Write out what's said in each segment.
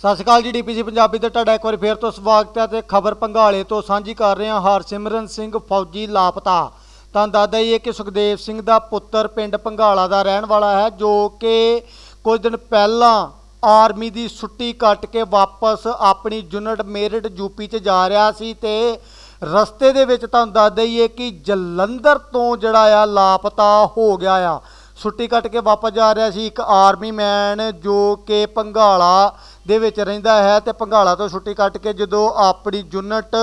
ਸਤਿ ਸ਼੍ਰੀ ਅਕਾਲ ਜੀ ਡੀਪੀਸੀ ਪੰਜਾਬੀ ਤੇ ਤੁਹਾਡਾ ਇੱਕ ਵਾਰੀ ਫੇਰ ਤੋਂ ਸਵਾਗਤ ਹੈ ਤੇ ਖਬਰ ਪੰਘਾਲੇ ਤੋਂ ਸਾਂਝੀ ਕਰ ਰਹੇ ਹਾਂ ਹਰਸਿਮਰਨ ਸਿੰਘ ਫੌਜੀ ਲਾਪਤਾ। ਤਾਂ ਦਾਦਾ ਇਹ ਕਿ ਸੁਖਦੇਵ ਸਿੰਘ ਦਾ ਪੁੱਤਰ ਪਿੰਡ ਪੰਘਾਲਾ ਦਾ ਰਹਿਣ ਵਾਲਾ ਹੈ, ਜੋ ਕਿ ਕੁਝ ਦਿਨ ਪਹਿਲਾਂ ਆਰਮੀ ਦੀ ਛੁੱਟੀ ਕੱਟ ਕੇ ਵਾਪਸ ਆਪਣੀ ਯੂਨਿਟ ਮੇਰਠ ਯੂਪੀ 'ਚ ਜਾ ਰਿਹਾ ਸੀ ਤੇ ਰਸਤੇ ਦੇ ਵਿੱਚ ਤੁਹਾਨੂੰ ਦੱਸ ਦਈਏ ਕਿ ਜਲੰਧਰ ਤੋਂ ਜਿਹੜਾ ਆ ਲਾਪਤਾ ਹੋ ਗਿਆ ਆ। ਛੁੱਟੀ ਕੱਟ ਕੇ ਵਾਪਸ ਜਾ ਰਿਹਾ ਸੀ ਇੱਕ ਆਰਮੀ ਮੈਨ ਜੋ ਕਿ ਪੰਘਾਲਾ ਦੇ ਵਿੱਚ ਰਹਿੰਦਾ ਹੈ ਤੇ ਭੰਗਾਲਾ ਤੋਂ ਛੁੱਟੀ ਕੱਟ ਕੇ ਜਦੋਂ ਆਪਣੀ ਯੂਨਿਟ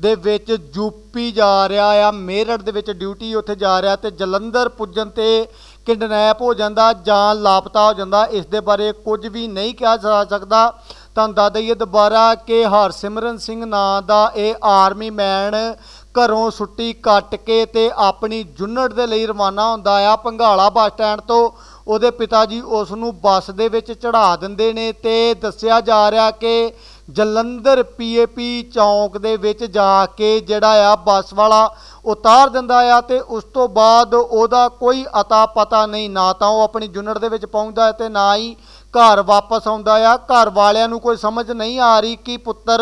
ਦੇ ਵਿੱਚ ਯੂਪੀ ਜਾ ਰਿਹਾ ਆ, ਮੇਰਠ ਦੇ ਵਿੱਚ ਡਿਊਟੀ ਉੱਥੇ ਜਾ ਰਿਹਾ ਤੇ ਜਲੰਧਰ ਪੁੱਜਣ ਤੇ ਕਿਡਨੈਪ ਹੋ ਜਾਂਦਾ ਜਾਂ ਲਾਪਤਾ ਹੋ ਜਾਂਦਾ, ਇਸ ਦੇ ਬਾਰੇ ਕੁਝ ਵੀ ਨਹੀਂ ਕਿਹਾ ਜਾ ਸਕਦਾ। ਤੁਹਾਨੂੰ ਦੱਸ ਦਈਏ ਦੁਬਾਰਾ ਕਿ ਹਰਸਿਮਰਨ ਸਿੰਘ ਨਾਂ ਦਾ ਇਹ ਆਰਮੀ ਮੈਨ ਘਰੋਂ ਛੁੱਟੀ ਕੱਟ ਕੇ ਤੇ ਆਪਣੀ ਯੂਨਿਟ ਦੇ ਲਈ ਰਵਾਨਾ ਹੁੰਦਾ ਆ। ਭੰਗਾਲਾ ਬੱਸ ਸਟੈਂਡ ਤੋਂ ਉਹਦੇ ਪਿਤਾ ਜੀ ਉਸ ਨੂੰ ਬੱਸ ਦੇ ਵਿੱਚ ਚੜਾ ਦਿੰਦੇ ਨੇ ਤੇ ਦੱਸਿਆ ਜਾ ਰਿਹਾ ਕਿ ਜਲੰਧਰ ਪੀਏਪੀ ਚੌਂਕ ਦੇ ਵਿੱਚ ਜਾ ਕੇ ਜਿਹੜਾ ਆ ਬੱਸ ਵਾਲਾ ਉਤਾਰ ਦਿੰਦਾ ਆ ਤੇ ਉਸ ਤੋਂ ਬਾਅਦ ਉਹਦਾ ਕੋਈ ਅਤਾ ਪਤਾ ਨਹੀਂ, ਨਾ ਤਾਂ ਉਹ ਆਪਣੀ ਯੂਨਿਟ ਦੇ ਵਿੱਚ ਪਹੁੰਚਦਾ ਹੈ ਤੇ ਨਾ ਹੀ ਘਰ ਵਾਪਸ ਆਉਂਦਾ ਆ। ਘਰ ਵਾਲਿਆਂ ਨੂੰ ਕੋਈ ਸਮਝ ਨਹੀਂ ਆ ਰਹੀ ਕਿ ਪੁੱਤਰ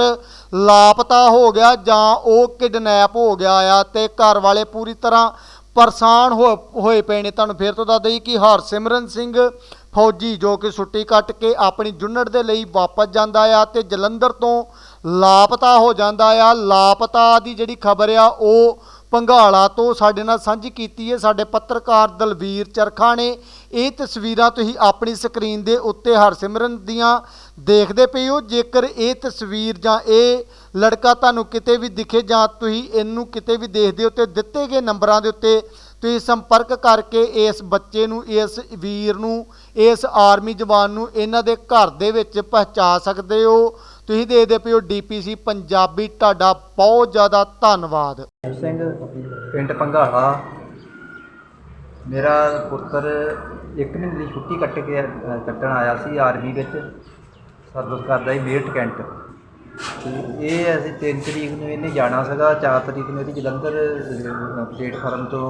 ਲਾਪਤਾ ਹੋ ਗਿਆ ਜਾਂ ਉਹ ਕਿਡਨੈਪ ਹੋ ਗਿਆ ਆ ਤੇ ਘਰ ਵਾਲੇ ਪੂਰੀ ਤਰ੍ਹਾਂ ਪਰੇਸ਼ਾਨ ਹੋਏ ਪਏ ਨੇ। ਤੁਹਾਨੂੰ ਫੇਰ ਤੋਂ ਦੱਸ ਦਈ ਕਿ ਹਰਸਿਮਰਨ ਸਿੰਘ ਫੌਜੀ ਜੋ ਕਿ ਛੁੱਟੀ ਕੱਟ ਕੇ ਆਪਣੀ ਯੂਨਿਟ ਦੇ ਲਈ ਵਾਪਸ ਜਾਂਦਾ ਆ ਤੇ ਜਲੰਧਰ ਤੋਂ ਲਾਪਤਾ ਹੋ ਜਾਂਦਾ ਆ। ਲਾਪਤਾ ਦੀ ਜਿਹੜੀ ਖਬਰ ਆ, ਉਹ ਪੰਘਾਲਾ ਤੋਂ ਸਾਡੇ ਨਾਲ ਸਾਂਝੀ ਕੀਤੀ ਹੈ। ਸਾਡੇ ਪੱਤਰਕਾਰ ਦਲਵੀਰ ਚਰਖਾ ਨੇ ਇਹ ਤਸਵੀਰਾਂ ਤੁਸੀਂ ਆਪਣੀ ਸਕਰੀਨ ਦੇ ਉੱਤੇ ਹਰਸਿਮਰਨ ਦੀਆਂ ਦੇਖਦੇ ਪਏ ਹੋ। ਜੇਕਰ ਇਹ ਤਸਵੀਰ ਜਾਂ ਇਹ ਲੜਕਾ ਤੁਹਾਨੂੰ ਕਿਤੇ ਵੀ ਦਿਖੇ ਜਾਂ ਤੁਸੀਂ ਇਹਨੂੰ ਕਿਤੇ ਵੀ ਦੇਖਦੇ ਹੋ ਤੇ ਦਿੱਤੇ ਗਏ ਨੰਬਰਾਂ ਦੇ ਉੱਤੇ ਤੁਸੀਂ ਸੰਪਰਕ ਕਰਕੇ ਇਸ ਬੱਚੇ ਨੂੰ, ਇਸ ਵੀਰ ਨੂੰ, ਇਸ ਆਰਮੀ ਜਵਾਨ ਨੂੰ ਇਹਨਾਂ ਦੇ ਘਰ ਦੇ ਵਿੱਚ ਪਹੁੰਚਾ ਸਕਦੇ ਹੋ। ਤੁਸੀਂ ਦੇਖਦੇ ਪਏ ਹੋ ਡੀਪੀਸੀ ਪੰਜਾਬੀ ਤੁਹਾਡਾ ਬਹੁਤ ਜ਼ਿਆਦਾ ਧੰਨਵਾਦ। ਸਿੰਘ ਪਿੰਡ ਪੰਘਾਲਾ ਮੇਰਾ ਪੁੱਤਰ ਇੱਕ ਮਹੀਨੇ ਦੀ ਛੁੱਟੀ ਕੱਟ ਕੇ ਅ, ਕੱਟਣ ਆਇਆ ਸੀ ਆਰਮੀ ਵਿੱਚ। ਸਰਵਿਸ ਕਰਦਾ ਸੀ ਮੇਰਠ ਕੈਂਟ ਤੇ ਇਹ ਅਸੀਂ 3 ਤਰੀਕ ਨੂੰ ਇਹਨੇ ਜਾਣਾ ਸੀਗਾ 4 ਤਰੀਕ ਨੂੰ ਇਹਦੀ ਜਲੰਧਰ ਪਲੇਟਫਾਰਮ ਤੋਂ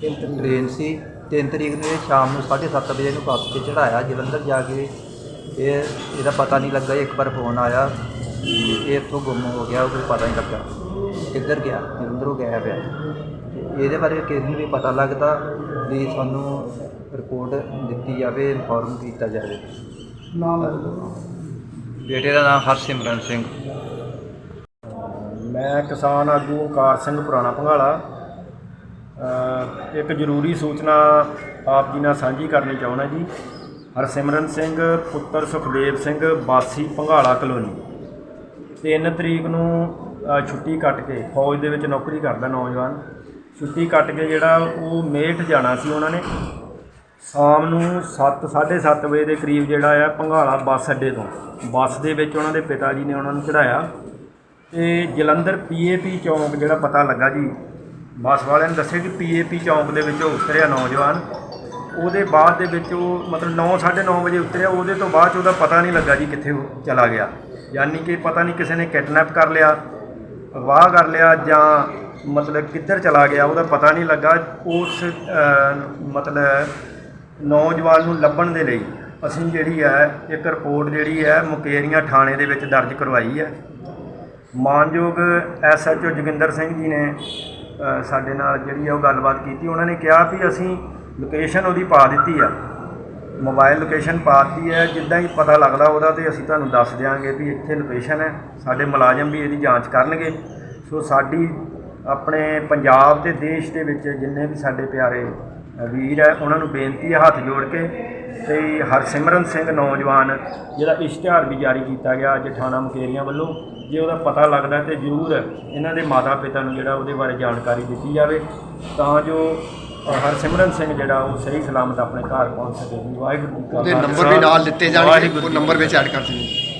ਟ੍ਰੇਨ ਸੀ 3 ਤਰੀਕ। ਨੂੰ ਇਹ ਸ਼ਾਮ ਨੂੰ 7:30 ਵਜੇ ਨੂੰ ਬੱਸ ਤੇ ਚੜਾਇਆ ਜਲੰਧਰ ਜਾ ਕੇ ਇਹ ਇਹਦਾ ਪਤਾ ਨਹੀਂ ਲੱਗਾ ਇੱਕ ਵਾਰ ਫੋਨ ਆਇਆ ਕਿ ਇਹ ਇੱਥੋਂ ਗੁੰਮ ਹੋ ਗਿਆ ਉਹਨੂੰ ਪਤਾ ਨਹੀਂ ਲੱਗਾ। ਕਿੱਧਰ ਗਿਆ? ਜਲੰਧਰੋਂ ਗਿਆ ਪਿਆ। ਇਹਦੇ ਬਾਰੇ ਕਿਸੇ ਨੂੰ ਵੀ ਪਤਾ ਲੱਗਦਾ ਵੀ ਸਾਨੂੰ ਰਿਪੋਰਟ ਦਿੱਤੀ ਜਾਵੇ ਇਨਫੋਰਮ ਕੀਤਾ ਜਾਵੇ। ਬੇਟੇ ਦਾ ਨਾਮ ਹਰਸਿਮਰਨ ਸਿੰਘ। ਮੈਂ ਕਿਸਾਨ ਆਗੂ ਓਂਕਾਰ ਸਿੰਘ ਪੁਰਾਣਾ ਭੰਗਾਲਾ ਇੱਕ ਜ਼ਰੂਰੀ ਸੂਚਨਾ ਆਪ ਜੀ ਨਾਲ ਸਾਂਝੀ ਕਰਨੀ ਚਾਹੁੰਦਾ ਜੀ। ਹਰਸਿਮਰਨ ਸਿੰਘ, ਪੁੱਤਰ ਸੁਖਦੇਵ ਸਿੰਘ ਬਾਸੀ ਭੰਗਾਲਾ ਕਲੋਨੀ। 3 ਤਰੀਕ ਨੂੰ ਛੁੱਟੀ ਕੱਟ ਕੇ, ਫੌਜ ਦੇ ਵਿੱਚ ਨੌਕਰੀ ਕਰਦਾ ਨੌਜਵਾਨ। ਛੁੱਟੀ ਕੱਟ ਕੇ ਜਿਹੜਾ ਉਹ ਮੇਠ ਜਾਣਾ ਸੀ ਉਹਨਾਂ ਨੇ। ਸ਼ਾਮ ਨੂੰ 7 7:30 ਵਜੇ ਦੇ ਕਰੀਬ ਜਿਹੜਾ ਆ ਭੰਗਾਲਾ ਬੱਸ ਅੱਡੇ ਤੋਂ। ਬੱਸ ਦੇ ਵਿੱਚ ਉਹਨਾਂ ਦੇ ਪਿਤਾ ਜੀ ਨੇ ਉਹਨਾਂ ਨੂੰ ਚੜਾਇਆ ਤੇ ਜਲੰਧਰ ਪੀਏਪੀ ਚੌਂਕ ਜਿਹੜਾ ਪਤਾ ਲੱਗਾ ਜੀ, ਬੱਸ ਵਾਲਿਆਂ ਨੇ ਦੱਸਿਆ ਕਿ ਪੀਏਪੀ ਚੌਂਕ ਦੇ ਵਿੱਚ ਉਤਰਿਆ ਨੌਜਵਾਨ। ਉਹਦੇ ਬਾਅਦ ਦੇ ਵਿੱਚ ਉਹ ਮਤਲਬ 9 9:30 ਵਜੇ ਉਤਰਿਆ, ਉਹਦੇ ਤੋਂ ਬਾਅਦ 'ਚ ਉਹਦਾ ਪਤਾ ਨਹੀਂ ਲੱਗਾ ਜੀ ਕਿੱਥੇ ਉਹ ਚਲਾ ਗਿਆ। ਯਾਨੀ ਕਿ ਪਤਾ ਨਹੀਂ ਕਿਸੇ ਨੇ ਕਿਡਨੈਪ ਕਰ ਲਿਆ, ਅਗਵਾ ਕਰ ਲਿਆ ਜਾਂ ਮਤਲਬ ਕਿੱਧਰ ਚਲਾ ਗਿਆ, ਉਹਦਾ ਪਤਾ ਨਹੀਂ ਲੱਗਾ ਉਸ ਮਤਲਬ ਨੌਜਵਾਨ ਨੂੰ ਲੱਭਣ ਦੇ ਲਈ। ਅਸੀਂ ਜਿਹੜੀ ਹੈ, ਇੱਕ ਰਿਪੋਰਟ ਜਿਹੜੀ ਹੈ, ਮੁਕੇਰੀਆਂ ਥਾਣੇ ਦੇ ਵਿੱਚ ਦਰਜ ਕਰਵਾਈ ਹੈ। ਮਾਨਯੋਗ ਐਸਐਚਓ ਜੋਗਿੰਦਰ ਸਿੰਘ ਜੀ ਨੇ ਸਾਡੇ ਨਾਲ ਜਿਹੜੀ ਆ ਉਹ ਗੱਲਬਾਤ ਕੀਤੀ। ਉਹਨਾਂ ਨੇ ਕਿਹਾ ਵੀ ਅਸੀਂ ਲੋਕੇਸ਼ਨ ਉਹਦੀ ਪਾ ਦਿੱਤੀ ਆ। ਮੋਬਾਈਲ ਲੋਕੇਸ਼ਨ ਪਾ ਦਿੱਤੀ ਹੈ ਜਿੱਦਾਂ ਹੀ ਪਤਾ ਲੱਗਦਾ ਉਹਦਾ ਤੇ ਅਸੀਂ ਤੁਹਾਨੂੰ ਦੱਸ ਦਿਆਂਗੇ ਵੀ ਇੱਥੇ ਲੋਕੇਸ਼ਨ ਹੈ। ਸਾਡੇ ਮੁਲਾਜ਼ਮ ਵੀ ਇਹਦੀ ਜਾਂਚ ਕਰਨਗੇ। ਸੋ ਸਾਡੀ ਆਪਣੇ ਪੰਜਾਬ ਤੇ ਦੇਸ਼ ਦੇ ਵਿੱਚ ਜਿੰਨੇ ਵੀ ਸਾਡੇ ਪਿਆਰੇ ਵੀਰ ਹੈ, ਉਹਨਾਂ ਨੂੰ ਬੇਨਤੀ ਹੈ ਹੱਥ ਜੋੜ ਕੇ ਤੇ ਹਰਸਿਮਰਨ ਸਿੰਘ ਨੌਜਵਾਨ, ਜਿਹੜਾ ਇਸ਼ਤਿਹਾਰ ਵੀ ਜਾਰੀ ਕੀਤਾ ਗਿਆ ਅੱਜ ਥਾਣਾ ਮੁਕੇਰੀਆਂ ਵੱਲੋਂ, ਜੇ ਉਹਦਾ ਪਤਾ ਲੱਗਦਾ ਤੇ ਜ਼ਰੂਰ ਇਹਨਾਂ ਦੇ ਮਾਤਾ ਪਿਤਾ ਨੂੰ ਜਿਹੜਾ ਉਹਦੇ ਬਾਰੇ ਜਾਣਕਾਰੀ ਦਿੱਤੀ ਜਾਵੇ। ਤਾਂ ਜੋ ਹਰਸਿਮਰਨ ਸਿੰਘ ਜਿਹੜਾ ਉਹ ਸਹੀ ਸਲਾਮਤ ਆਪਣੇ ਘਰ ਪਹੁੰਚ ਸਕੇ ਵਾਹਿਗੁਰੂ ਜੀ ਕਾ ਉਹਦੇ ਖਾਲਸਾ, ਨੰਬਰ ਵੀ ਨਾਲ ਦਿੱਤੇ ਜਾਣਗੇ ਵਾਹਿਗੁਰੂ ਉਹ ਜੀ ਕੀ ਨੰਬਰ ਵਿੱਚ। ਐਡ ਕਰ ਦਿਓ